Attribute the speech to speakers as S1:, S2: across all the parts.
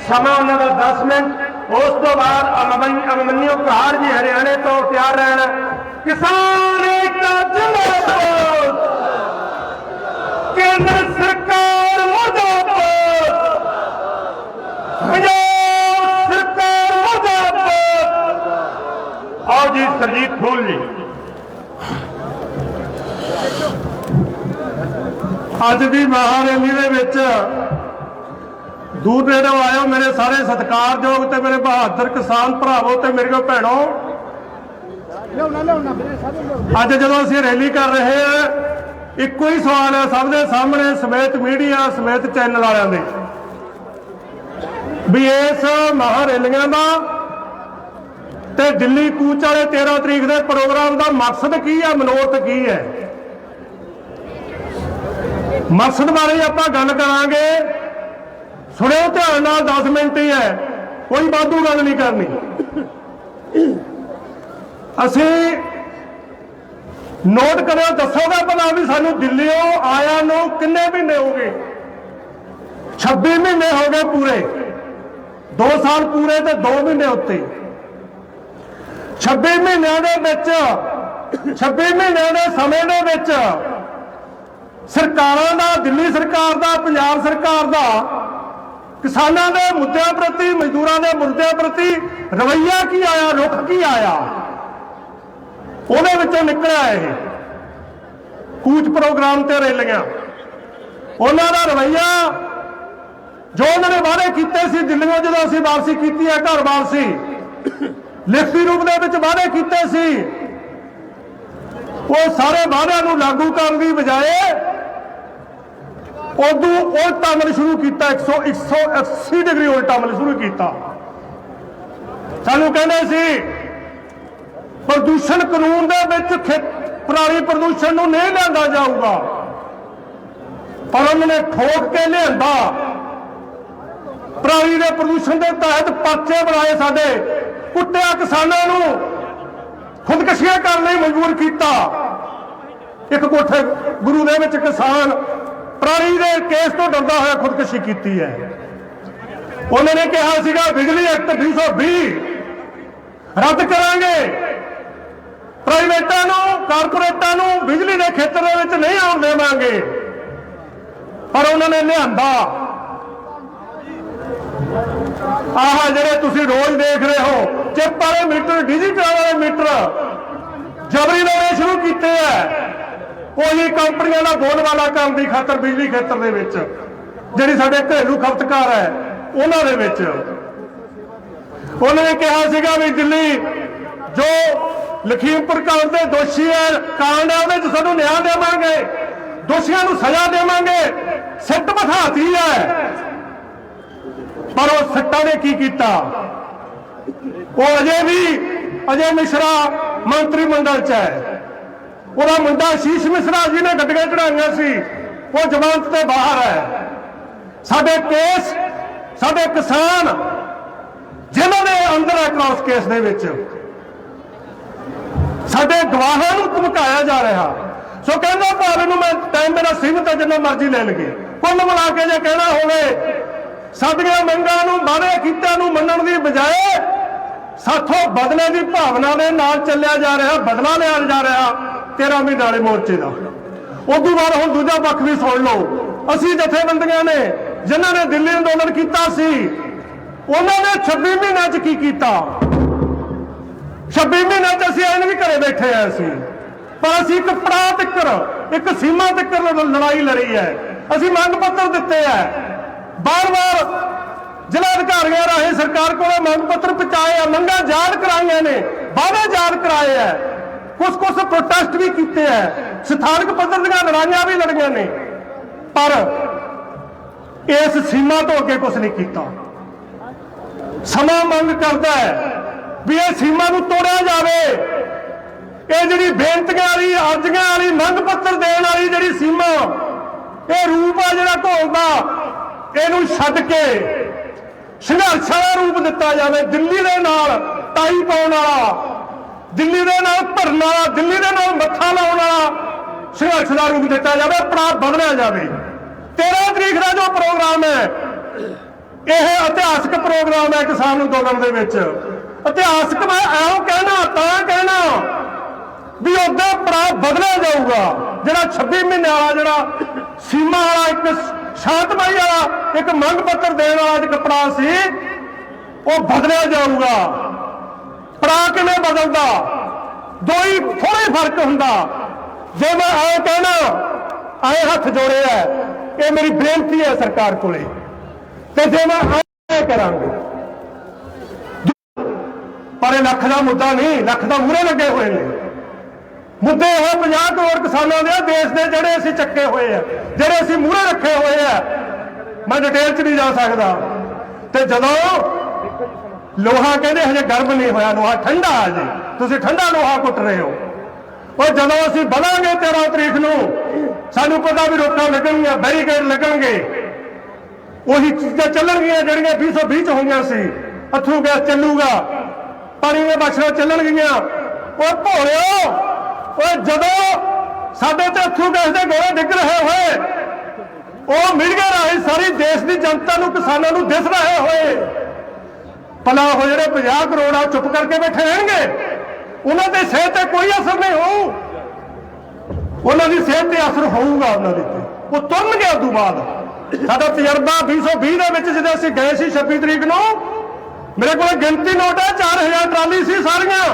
S1: ਸਮਾਂ ਉਹਨਾਂ ਦਾ 10 ਮਿੰਟ। ਉਸ ਤੋਂ ਬਾਅਦ ਅਮਨ- ਅਮਨਿਓ ਕਹਾਰ ਜੀ ਹਰਿਆਣੇ ਤੋਂ ਤਿਆਰ ਰਹਿਣ। ਕਿਸਾਨ ਏਕਤਾ ਜਿੰਦਾਬਾਦ। ਕੇਂਦਰ ਸਰਕਾਰ ਮੁਰਦਾਬਾਦ। ਪੰਜਾਬ ਸਰਕਾਰ ਮੁਰਦਾਬਾਦ। ਆਓ ਜੀ, ਸਰਜੀਤ ਫੂਲ ਜੀ।
S2: ਅੱਜ ਦੀ ਮਹਾਰੈਲੀ ਦੇ ਵਿੱਚ ਦੂਰ ਨੇੜੇ ਆਇਓ, ਮੇਰੇ ਸਾਰੇ ਸਤਿਕਾਰਯੋਗ ਤੇ ਮੇਰੇ ਬਹਾਦਰ ਕਿਸਾਨ ਭਰਾਵੋ ਤੇ ਮੇਰੀਓ ਭੈਣੋ। ਅੱਜ ਜਦੋਂ ਅਸੀਂ ਰੈਲੀ ਕਰ ਰਹੇ ਹਾਂ, ਇੱਕੋ ਹੀ ਸਵਾਲ ਹੈ ਸਭ ਦੇ ਸਾਹਮਣੇ, ਸਮੇਤ ਮੀਡੀਆ, ਸਮੇਤ ਚੈਨਲ ਵਾਲਿਆਂ ਦੇ। ਵੀ ਇਸ ਮਹਾਰੈਲੀਆਂ ਦਾ ਤੇ ਦਿੱਲੀ ਕੂਚ ਵਾਲੇ 13 ਤਰੀਕ ਦੇ ਪ੍ਰੋਗਰਾਮ ਦਾ ਮਕਸਦ ਕੀ ਹੈ, ਮਨੋਰਥ ਕੀ ਹੈ? ਮਕਸਦ ਬਾਰੇ ਆਪਾਂ ਗੱਲ ਕਰਾਂਗੇ। ਸੁਣਿਓ ਧਿਆਨ ਨਾਲ 10 ਮਿੰਟ ਹੀ ਹੈ। ਕੋਈ ਵਾਧੂ ਗੱਲ ਨਹੀਂ ਕਰਨੀ। ਅਸੀਂ ਨੋਟ ਕਰਿਓ ਦੱਸੋਗਾ ਭਲਾ ਵੀ ਸਾਨੂੰ ਦਿੱਲੀੋਂ ਆਇਆ ਨੂੰ ਕਿੰਨੇ ਮਹੀਨੇ ਹੋ ਗਏ? 26 ਮਹੀਨੇ ਹੋ ਗਏ ਪੂਰੇ। 2 ਸਾਲ ਪੂਰੇ ਤੇ 2 ਮਹੀਨੇ ਉੱਤੇ। 26 ਮਹੀਨਿਆਂ ਦੇ ਵਿੱਚ 26 ਮਹੀਨਿਆਂ ਦੇ ਸਮੇਂ ਦੇ ਵਿੱਚ ਸਰਕਾਰਾਂ ਦਾ, ਦਿੱਲੀ ਸਰਕਾਰ ਦਾ, ਪੰਜਾਬ ਸਰਕਾਰ ਦਾ ਕਿਸਾਨਾਂ ਦੇ ਮੁੱਦਿਆਂ ਪ੍ਰਤੀ, ਮਜ਼ਦੂਰਾਂ ਦੇ ਮੁੱਦਿਆਂ ਪ੍ਰਤੀ ਰਵੱਈਆ ਕੀ ਆਇਆ, ਰੁਖ ਕੀ ਆਇਆ? ਉਹਦੇ ਵਿੱਚੋਂ ਨਿਕਲਿਆ ਇਹ। ਕੂਚ ਪ੍ਰੋਗਰਾਮ ਤੇ ਰੈਲੀਆਂ। ਉਹਨਾਂ ਦਾ ਰਵੱਈਆ ਜੋ ਉਹਨਾਂ ਨੇ ਵਾਅਦੇ ਕੀਤੇ ਸੀ ਦਿੱਲੀੋਂ ਜਦੋਂ ਅਸੀਂ ਵਾਪਸੀ ਕੀਤੀ ਹੈ ਘਰ ਵਾਪਸੀ, ਲਿਖਤੀ ਰੂਪ ਦੇ ਵਿੱਚ ਵਾਅਦੇ ਕੀਤੇ ਸੀ, ਉਹ ਸਾਰੇ ਵਾਅਦਿਆਂ ਨੂੰ ਲਾਗੂ ਕਰਨ ਦੀ ਬਜਾਏ ਉਦੋਂ ਉਲਟਾ ਅਮਲ ਸ਼ੁਰੂ ਕੀਤਾ 100 180 ਡਿਗਰੀ ਉਲਟਾ ਅਮਲ ਸ਼ੁਰੂ ਕੀਤਾ। ਸਾਨੂੰ ਕਹਿੰਦੇ ਸੀ, ਪ੍ਰਦੂਸ਼ਣ ਕਾਨੂੰਨ ਦੇ ਵਿੱਚ ਖੇ- ਪਰਾਲੀ ਪ੍ਰਦੂਸ਼ਣ ਨੂੰ ਨਹੀਂ ਲਿਆਂਦਾ ਜਾਊਗਾ। ਪਰ ਉਹਨਾਂ ਨੇ ਠੋਕ ਕੇ ਲਿਆਂਦਾ। ਪਰਾਲੀ ਦੇ ਪ੍ਰਦੂਸ਼ਣ ਦੇ ਤਹਿਤ ਪਰਚੇ ਬਣਾਏ ਸਾਡੇ। ਕੁੱਟਿਆ ਕਿਸਾਨਾਂ ਨੂੰ। ਖੁਦਕਸ਼ੀਆਂ ਕਰਨ ਲਈ ਮਜਬੂਰ ਕੀਤਾ। ਇੱਕ ਕੋਠੇ ਗੁਰੂ ਦੇ ਵਿੱਚ ਕਿਸਾਨ ਪਰਾਲੀ ਦੇ ਕੇਸ ਤੋਂ ਡਰਦਾ ਹੋਇਆ ਖੁਦਕੁਸ਼ੀ ਕੀਤੀ ਹੈ। ਉਹਨਾਂ ਨੇ ਕਿਹਾ ਸੀਗਾ, ਬਿਜਲੀ ਐਕਟ 220 ਰੱਦ ਕਰਾਂਗੇ। ਪ੍ਰਾਈਵੇਟਾਂ ਨੂੰ, ਕਾਰਪੋਰੇਟਾਂ ਨੂੰ ਬਿਜਲੀ ਦੇ ਖੇਤਰ ਦੇ ਵਿੱਚ ਨਹੀਂ ਆਉਣ ਦੇਵਾਂਗੇ। ਪਰ ਉਹਨਾਂ ਨੇ ਲਿਆਂਦਾ। ਆਹ ਜਿਹੜੇ ਤੁਸੀਂ ਰੋਜ਼ ਦੇਖ ਰਹੇ ਹੋ, ਚਿੱਪ ਵਾਲੇ ਮੀਟਰ, ਡਿਜੀਟਲ ਵਾਲੇ ਮੀਟਰ, ਜਬਰੀ ਲਾਉਣੇ ਸ਼ੁਰੂ ਕੀਤੇ ਆ। ਉਹੀ ਕੰਪਨੀਆਂ ਦਾ ਬੋਲਬਾਲਾ ਕਰਨ ਦੀ ਖਾਤਰ ਬਿਜਲੀ ਖੇਤਰ ਦੇ ਵਿੱਚ, ਜਿਹੜੀ ਸਾਡੇ ਘਰੇਲੂ ਖਪਤਕਾਰ ਹੈ, ਉਹਨਾਂ ਦੇ ਵਿੱਚ। ਉਹਨਾਂ ਨੇ ਕਿਹਾ ਸੀਗਾ ਵੀ ਦਿੱਲੀ ਜੋ ਲਖੀਮਪੁਰ ਕਾਂਡ ਦੇ ਦੋਸ਼ੀ ਹੈ, ਕਾਂਡ ਹੈ, ਉਹਦੇ ਚ ਸਾਨੂੰ ਨਿਆਂ ਦੇਵਾਂਗੇ, ਦੋਸ਼ੀਆਂ ਨੂੰ ਸਜ਼ਾ ਦੇਵਾਂਗੇ। ਸਿੱਟ ਬਿਠਾਤੀ ਹੈ। ਪਰ ਉਹ ਸਿੱਟਾਂ ਨੇ ਕੀ ਕੀਤਾ? ਉਹ ਅਜੇ ਵੀ ਅਜੇ ਮਿਸ਼ਰਾ ਮੰਤਰੀ ਮੰਡਲ ਚ ਹੈ। ਉਹਦਾ ਮੁੰਡਾ ਸ਼ੀਸ਼ ਮਿਸ਼ਰਾ ਜੀ ਨੇ ਗੱਡੀਆਂ ਚੜਾਈਆਂ ਸੀ। ਉਹ ਜ਼ਮਾਨਤ ਤੇ ਬਾਹਰ ਹੈ। ਸਾਡੇ ਕੇਸ, ਸਾਡੇ ਕਿਸਾਨ, ਜਿਨ੍ਹਾਂ ਦੇ ਅੰਦਰ ਹੈ ਕ੍ਰਾਸ ਕੇਸ ਦੇ ਵਿੱਚ, ਸਾਡੇ ਗਵਾਹਾਂ ਨੂੰ ਧਮਕਾਇਆ ਜਾ ਰਿਹਾ। ਸੋ ਕਹਿੰਦਾ ਭਾਵੇਂ ਨੂੰ ਮੈਂ ਟਾਈਮ ਮੇਰਾ ਸੀਮਤ ਹੈ, ਜਿੰਨਾ ਮਰਜ਼ੀ ਲੈ ਲਗੇ ਕੁੱਲ ਮਿਲਾ ਕੇ ਜੇ ਕਹਿਣਾ ਹੋਵੇ, ਸਾਡੀਆਂ ਮੰਗਾਂ ਨੂੰ, ਵਾਅਦੇ ਕੀਤਿਆਂ ਨੂੰ ਮੰਨਣ ਦੀ ਬਜਾਏ ਸਾਥੋਂ ਬਦਲੇ ਦੀ ਭਾਵਨਾ ਦੇ ਨਾਲ ਚੱਲਿਆ ਜਾ ਰਿਹਾ, ਬਦਲਾ ਲਿਆ ਜਾ ਰਿਹਾ 13 ਮਹੀਨੇ ਵਾਲੇ ਮੋਰਚੇ ਦਾ। ਉਦੋਂ ਬਾਅਦ ਹੁਣ ਦੂਜਾ ਪੱਖ ਵੀ ਸੁਣ ਲਓ। ਅਸੀਂ ਜਥੇਬੰਦੀਆਂ ਨੇ, ਜਿਨ੍ਹਾਂ ਨੇ ਦਿੱਲੀ ਅੰਦੋਲਨ ਕੀਤਾ ਸੀ, ਉਹਨਾਂ ਨੇ 26 ਮਹੀਨਿਆਂ 'ਚ ਕੀ ਕੀਤਾ? 26 ਮਹੀਨਿਆਂ 'ਚ ਅਸੀਂ ਐਨ ਵੀ ਘਰੇ ਬੈਠੇ ਆ ਅਸੀਂ ਪਰ ਅਸੀਂ ਇੱਕ ਪੜਾਅ ਤੱਕਰ, ਇੱਕ ਸੀਮਾ ਤੱਕਰ ਲੜਾਈ ਲੜੀ ਹੈ। ਅਸੀਂ ਮੰਗ ਪੱਤਰ ਦਿੱਤੇ ਆ ਬਾਰ-ਬਾਰ ਜ਼ਿਲ੍ਹਾ ਅਧਿਕਾਰੀਆਂ ਰਾਹੀਂ ਸਰਕਾਰ ਕੋਲੋਂ ਮੰਗ ਪੱਤਰ ਪਹੁੰਚਾਏ ਆ, ਮੰਗਾਂ ਯਾਦ ਕਰਾਈਆਂ ਨੇ। ਵਾਅਦੇ ਯਾਦ ਕਰਾਏ ਆ ਕੁਝ ਕੁਝ ਪ੍ਰੋਟੈਸਟ ਵੀ ਕੀਤੇ ਆ ਸਥਾਨਕ ਪੱਧਰ ਦੀਆਂ ਲੜਾਈਆਂ ਵੀ ਲੜੀਆਂ ਨੇ। ਪਰ ਇਸ ਸੀਮਾ ਤੋਂ ਅੱਗੇ ਕੁਝ ਨਹੀਂ ਕੀਤਾ। ਸਮਾਂ ਮੰਗ ਕਰਦਾ ਹੈ ਵੀ ਇਹ ਸੀਮਾ ਨੂੰ ਤੋੜਿਆ ਜਾਵੇ। ਇਹ ਜਿਹੜੀ ਬੇਨਤੀਆਂ ਵਾਲੀ, ਅਰਜ਼ੀਆਂ ਵਾਲੀ, ਮੰਗ ਪੱਤਰ ਦੇਣ ਵਾਲੀ ਜਿਹੜੀ ਸੀਮਾ, ਇਹ ਰੂਪ ਆ ਜਿਹੜਾ ਘੋਲਦਾ ਇਹਨੂੰ ਛੱਡ ਕੇ ਸੰਘਰਸ਼ਾਂ ਦਾ ਰੂਪ ਦਿੱਤਾ ਜਾਵੇ। ਦਿੱਲੀ ਦੇ ਨਾਲ ਟਾਈ ਪਾਉਣ ਵਾਲਾ, ਦਿੱਲੀ ਦੇ ਨਾਲ ਭਰਨ ਵਾਲਾ, ਦਿੱਲੀ ਦੇ ਨਾਲ ਮੱਥਾ ਲਾਉਣ ਵਾਲਾ ਸੰਘਰਸ਼ ਦਾ ਰੂਪ ਦਿੱਤਾ ਜਾਵੇ ਪੜਾ ਬਦਲਿਆ ਜਾਵੇ। 13 ਤਰੀਕ ਦਾ ਜੋ ਪ੍ਰੋਗਰਾਮ ਹੈ, ਇਹ ਇਤਿਹਾਸਕ ਪ੍ਰੋਗਰਾਮ ਹੈ ਕਿਸਾਨ ਅੰਦੋਲਨ ਦੇ ਵਿੱਚ। ਇਤਿਹਾਸਕ ਮੈਂ ਐਉਂ ਕਹਿਣਾ, ਤਾਂ ਕਹਿਣਾ ਵੀ ਉਹਦੇ ਪੜਾ ਬਦਲਿਆ ਜਾਊਗਾ। ਜਿਹੜਾ 26 ਮਹੀਨੇ ਵਾਲਾ, ਜਿਹੜਾ ਸੀਮਾ ਵਾਲਾ, ਇੱਕ ਸ਼ਾਂਤਮਈ ਵਾਲਾ, ਇੱਕ ਮੰਗ ਪੱਤਰ ਦੇਣ ਵਾਲਾ ਜਿਹੜਾ ਕਪੜਾ ਸੀ, ਉਹ ਬਦਲਿਆ ਜਾਊਗਾ। ਪੜਾ ਕਿਵੇਂ ਬਦਲਦਾ? ਦੋ ਹੀ ਥੋੜੇ ਫ਼ਰਕ ਹੁੰਦਾ। ਜੇ ਮੈਂ ਐ ਕਹਿਣਾ ਐ ਹੱਥ ਜੋੜਿਆ ਹੈ, ਇਹ ਮੇਰੀ ਬੇਨਤੀ ਹੈ ਸਰਕਾਰ ਕੋਲੇ। ਤੇ ਜੇ ਮੈਂ ਐ ਕਰਾਂਗੇ। ਪਰ ਇਹ ਲੱਖ ਦਾ ਮੁੱਦਾ ਨਹੀਂ ਲੱਖ ਦਾ ਮੂਹਰੇ ਲੱਗੇ ਹੋਏ ਨੇ। ਮੁੱਦੇ ਇਹ 50 ਕਰੋੜ ਕਿਸਾਨਾਂ ਦੇ ਦੇਸ਼ ਦੇ ਜਿਹੜੇ ਅਸੀਂ ਚੱਕੇ ਹੋਏ ਆ ਜਿਹੜੇ ਅਸੀਂ ਮੂਹਰੇ ਰੱਖੇ ਹੋਏ ਆ। ਮੈਂ ਡਿਟੇਲ 'ਚ ਨਹੀਂ ਜਾ ਸਕਦਾ। ਤੇ ਜਦੋਂ ਲੋਹਾ ਕਹਿੰਦੇ ਹਜੇ ਗਰਮ ਨਹੀਂ ਹੋਇਆ, ਲੋਹਾ ਠੰਡਾ ਆ ਤੁਸੀਂ ਠੰਡਾ ਲੋਹਾ ਕੁੱਟ ਰਹੇ ਹੋ। ਉਹ ਜਦੋਂ ਅਸੀਂ ਵਧਾਂਗੇ 13 ਤਰੀਕ ਨੂੰ, ਸਾਨੂੰ ਪਤਾ ਵੀ ਰੋਕਾਂ ਲੱਗਣਗੀਆਂ, ਬੈਰੀਕੇਡ ਲੱਗਣਗੇ। ਉਹੀ ਚੀਜ਼ਾਂ ਚੱਲਣਗੀਆਂ ਜਿਹੜੀਆਂ 220 ਚ ਹੋਈਆਂ ਸੀ। ਅਥਰੂ ਗੈਸ ਚੱਲੂਗਾ, ਪਾਣੀ ਦੇ ਬਛੜਾ ਚੱਲਣਗੀਆਂ। ਉਹ ਭੋਲਿਓ, ਉਹ ਜਦੋਂ ਸਾਡੇ ਤੇ ਅਥਰੂ ਗੈਸ ਦੇ ਗੋਲੇ ਡਿੱਗ ਰਹੇ ਹੋਏ, ਉਹ ਮੀਡੀਆ ਰਾਹੀਂ ਸਾਰੀ ਦੇਸ਼ ਦੀ ਜਨਤਾ ਨੂੰ ਕਿਸਾਨਾਂ ਨੂੰ ਦਿਸ ਰਹੇ ਹੋਏ। ਭਲਾ ਉਹ ਜਿਹੜੇ 50 ਕਰੋੜ ਆ ਚੁੱਪ ਕਰਕੇ ਬੈਠੇ ਰਹਿਣਗੇ। ਉਹਨਾਂ ਦੇ ਸਿਹਤ ਤੇ ਕੋਈ ਅਸਰ ਨਹੀਂ ਹੋਊ। ਉਹਨਾਂ ਦੀ ਸਿਹਤ ਤੇ ਅਸਰ ਹੋਊਗਾ ਉਹਨਾਂ ਦੇ ਤੇ। ਉਹ ਤੁਰਨ ਗਿਆ ਤੋਂ ਬਾਅਦ। ਸਾਡਾ ਤਜਰਬਾ 2020 ਦੇ ਵਿੱਚ ਜਦੋਂ ਅਸੀਂ ਗਏ ਸੀ 26 ਤਰੀਕ ਨੂੰ, ਮੇਰੇ ਕੋਲ ਗਿਣਤੀ ਨੋਟ ਹੈ 4000 ਟਰਾਲੀ ਸੀ ਸਾਰੀਆਂ।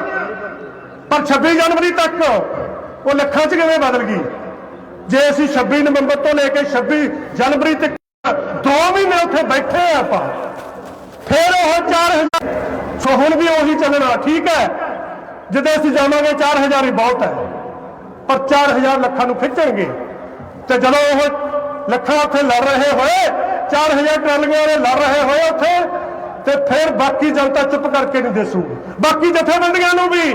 S2: ਪਰ 26 ਜਨਵਰੀ ਤੱਕ ਉਹ ਲੱਖਾਂ 'ਚ ਕਿਵੇਂ ਬਦਲ ਗਈ? ਜੇ ਅਸੀਂ 26 ਨਵੰਬਰ ਤੋਂ ਲੈ ਕੇ 26 ਜਨਵਰੀ ਤੱਕ ਦੋ ਮਹੀਨੇ ਉੱਥੇ ਬੈਠੇ ਆ ਆਪਾਂ ਫਿਰ ਉਹ 4000 ਸੋ ਹੁਣ ਵੀ ਉਹੀ ਚੱਲਣਾ, ਠੀਕ ਹੈ? ਜਦੋਂ ਅਸੀਂ ਜਾਵਾਂਗੇ 4000 ਹੀ ਬਹੁਤ ਹੈ। ਪਰ 4000 ਲੱਖਾਂ ਨੂੰ ਖਿੱਚਣਗੇ। ਤੇ ਜਦੋਂ ਉਹ ਲੱਖਾਂ ਉੱਥੇ ਲੜ ਰਹੇ ਹੋਏ 4000 ਟਰਾਲੀਆਂ ਵਾਲੇ ਲੜ ਰਹੇ ਹੋਏ ਉੱਥੇ, ਤੇ ਫਿਰ ਬਾਕੀ ਜਨਤਾ ਚੁੱਪ ਕਰਕੇ ਨਹੀਂ ਦੇਸੂਗੀ। ਬਾਕੀ ਜਥੇਬੰਦੀਆਂ ਨੂੰ ਵੀ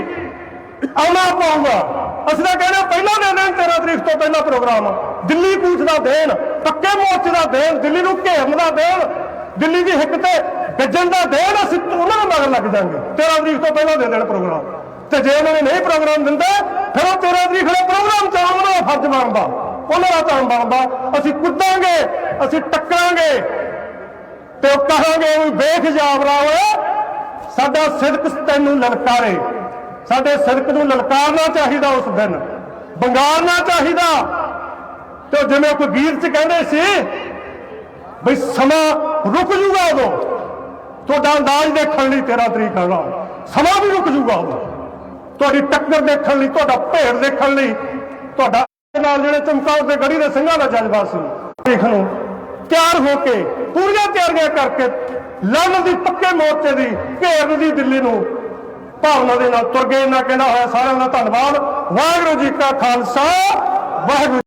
S2: ਆਉਣਾ ਪਊਗਾ। ਅਸੀਂ ਤਾਂ ਕਹਿੰਦੇ ਹਾਂ, ਪਹਿਲਾਂ ਦੇ ਦੇਣ 13 ਤਰੀਕ ਤੋਂ ਪਹਿਲਾਂ ਪ੍ਰੋਗਰਾਮ ਦਿੱਲੀ ਕੂਚ ਦਾ ਦੇਣ, ਪੱਕੇ ਮੋਰਚੇ ਦਾ ਦੇਣ, ਦਿੱਲੀ ਨੂੰ ਘੇਰਨ ਦਾ ਦੇਣ, ਦਿੱਲੀ ਦੀ ਹਿੱਕ ਤੇ ਗੱਜਣ ਦਾ ਦੇਣ ਅਸੀਂ ਉਹਨਾਂ ਨੂੰ ਮਗਰ ਲੱਗ ਜਾਾਂਗੇ। 13 ਤਰੀਕ ਤੋਂ ਪਹਿਲਾਂ ਦੇ ਦੇਣ ਪ੍ਰੋਗਰਾਮ। ਤੇ ਜੇ ਉਹਨਾਂ ਨੇ ਨਹੀਂ ਪ੍ਰੋਗਰਾਮ ਦਿੰਦੇ, ਫਿਰ ਉਹ 13 ਤਰੀਕ ਦਾ ਪ੍ਰੋਗਰਾਮ ਚ ਆਉਣ ਦਾ ਫਰਜ਼ ਬਣਦਾ। ਉਹਨਾਂ ਦਾ ਤਾਂ ਬਣਦਾ। ਅਸੀਂ ਕੁੱਦਾਂਗੇ, ਅਸੀਂ ਟੱਕਰਾਂਗੇ। ਤੇ ਉਹ ਕਹਾਂਗੇ ਵੀ ਵੇਖ ਜਾਵਰਾ ਓਏ ਸਾਡਾ ਸਿਦਕ ਤੈਨੂੰ ਲਲਕਾਰੇ। ਸਾਡੇ ਸਿਦਕ ਨੂੰ ਲਲਕਾਰਨਾ ਚਾਹੀਦਾ ਉਸ ਦਿਨ। ਬੰਗਾਰਨਾ ਚਾਹੀਦਾ। ਤੇ ਉਹ ਜਿਵੇਂ ਕੋਈ ਗੀਤ ਚ ਕਹਿੰਦੇ ਸੀ, ਬਈ ਸਮਾਂ ਰੁਕ ਜੂਗਾ ਉਦੋਂ। ਤੁਹਾਡਾ ਅੰਦਾਜ਼ ਦੇਖਣ ਲਈ 13 ਤਰੀਕ ਆਗਾ ਸਮਾਂ ਵੀ ਰੁਕ ਜੂਗਾ ਉਦੋਂ ਤੁਹਾਡੀ ਟੱਕਰ ਦੇਖਣ ਲਈ, ਤੁਹਾਡਾ ਭੇੜ ਦੇਖਣ ਲਈ, ਤੁਹਾਡਾ ਨਾਲ ਜਿਹੜੇ ਚਮਕੌਰ ਤੇ ਗੜੀ ਦੇ ਸਿੰਘਾਂ ਦਾ ਜਜ਼ਬਾ ਸੀ। ਦੇਖ ਨੂੰ ਤਿਆਰ ਹੋ ਕੇ, ਪੂਰੀਆਂ ਤਿਆਰੀਆਂ ਕਰਕੇ ਲੜਨ ਦੀ ਪੱਕੇ ਮੋਰਚੇ ਦੀ ਘੇਰਨ ਦੀ ਦਿੱਲੀ ਨੂੰ ਭਾਵਨਾ ਦੇ ਨਾਲ ਤੁਰ ਗਏ। ਨਾ ਕਹਿੰਦਾ ਹੋਇਆ ਸਾਰਿਆਂ ਦਾ ਧੰਨਵਾਦ। ਵਾਹਿਗੁਰੂ ਜੀ ਕਾ ਖਾਲਸਾ, ਵਾਹਿਗੁਰੂ